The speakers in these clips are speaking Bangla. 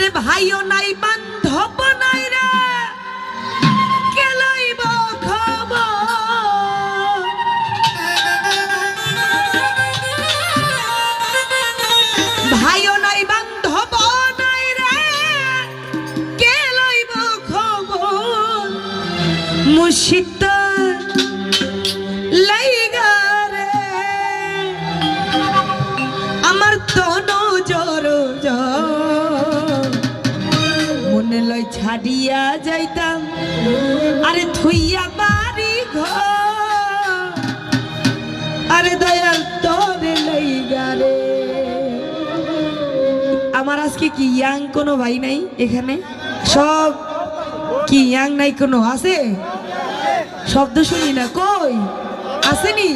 আরে ভাইও নাই বান্ধব নাই রে। কে লইব খবর? ভাইও নাই বান্ধব নাই রে। কে লইব খবর? মুর্শিদ ছাড়িয়া যাইতাম। আরে থুইয়া বাড়ি আরে দয়াল তোরে রে। আমার আজকে কি ইয়াং কোনো ভাই নাই এখানে? সব কি ইয়াং নাই কোনো? আছে? শব্দ শুনি না। কই? আসেনি?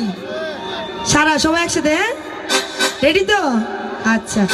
সারা সবাই একসাথে হ্যাঁ? রেডি তো? আচ্ছা।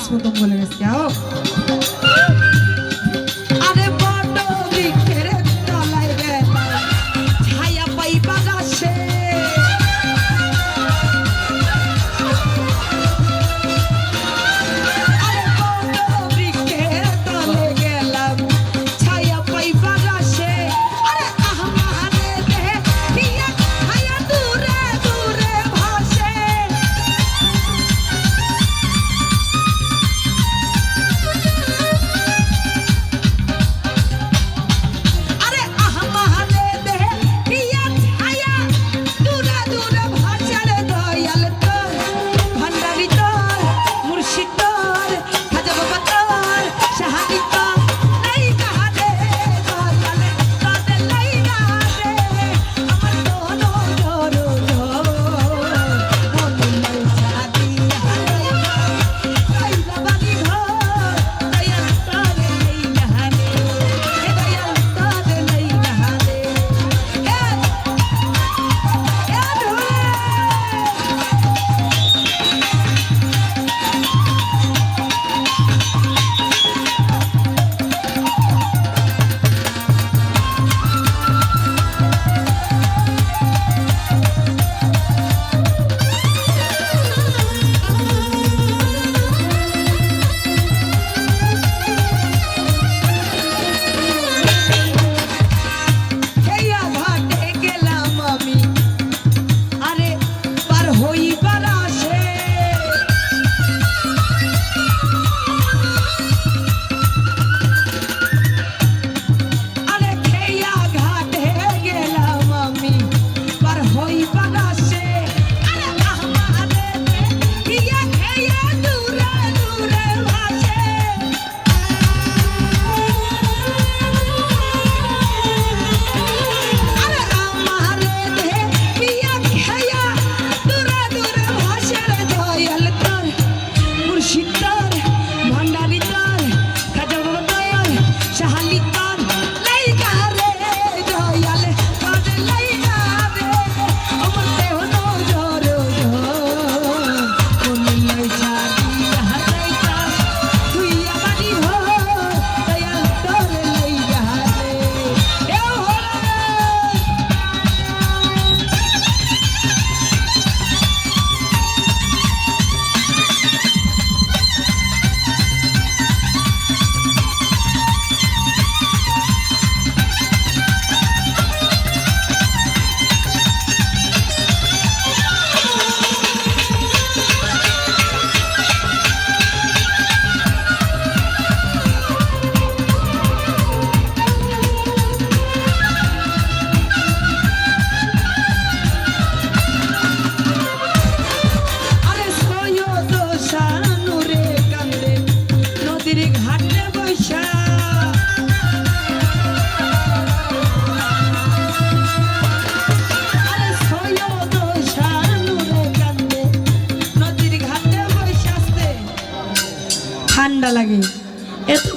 নামাজ প্রথম বলে গেছি যাও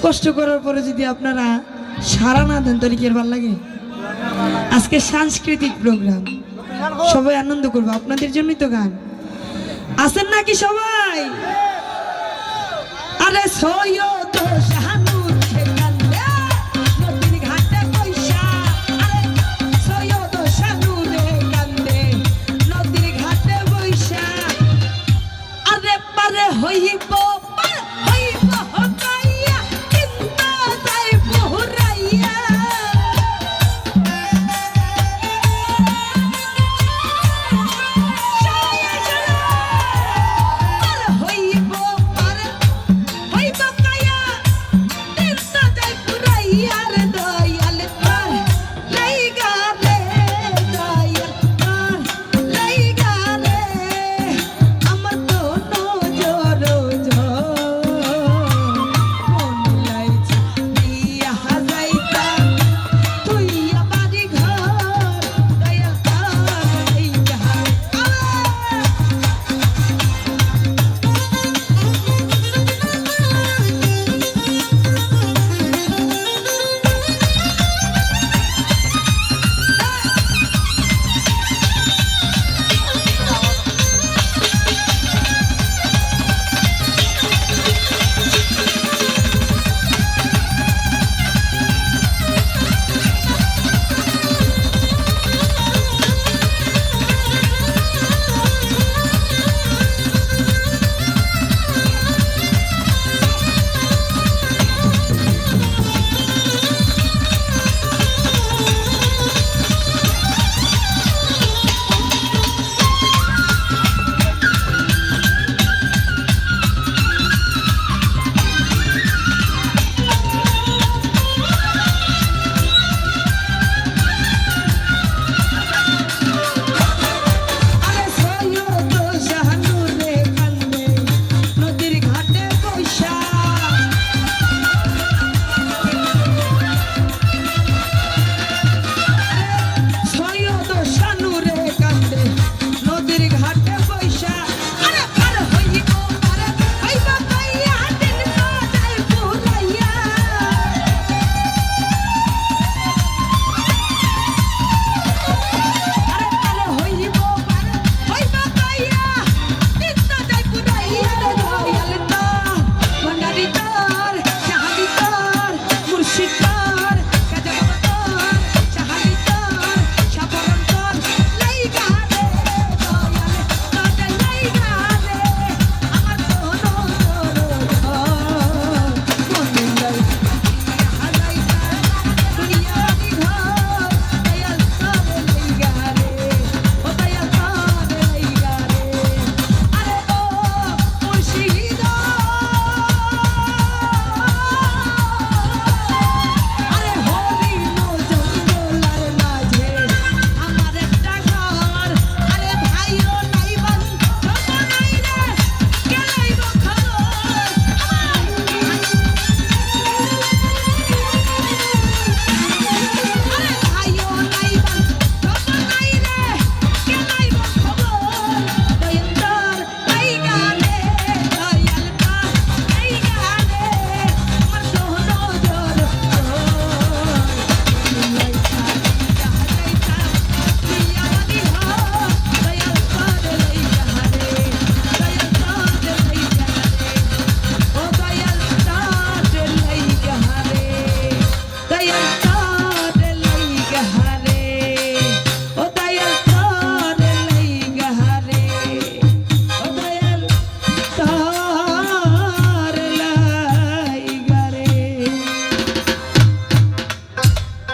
কষ্ট করার পরে যদি আপনারা সারা না দেন, তাহলে কি আর ভালো লাগে? আজকে সাংস্কৃতিক প্রোগ্রাম সবাই আনন্দ করব, আপনাদের জন্যই তো গান। আছেন নাকি সবাই? আরে সৈয়দ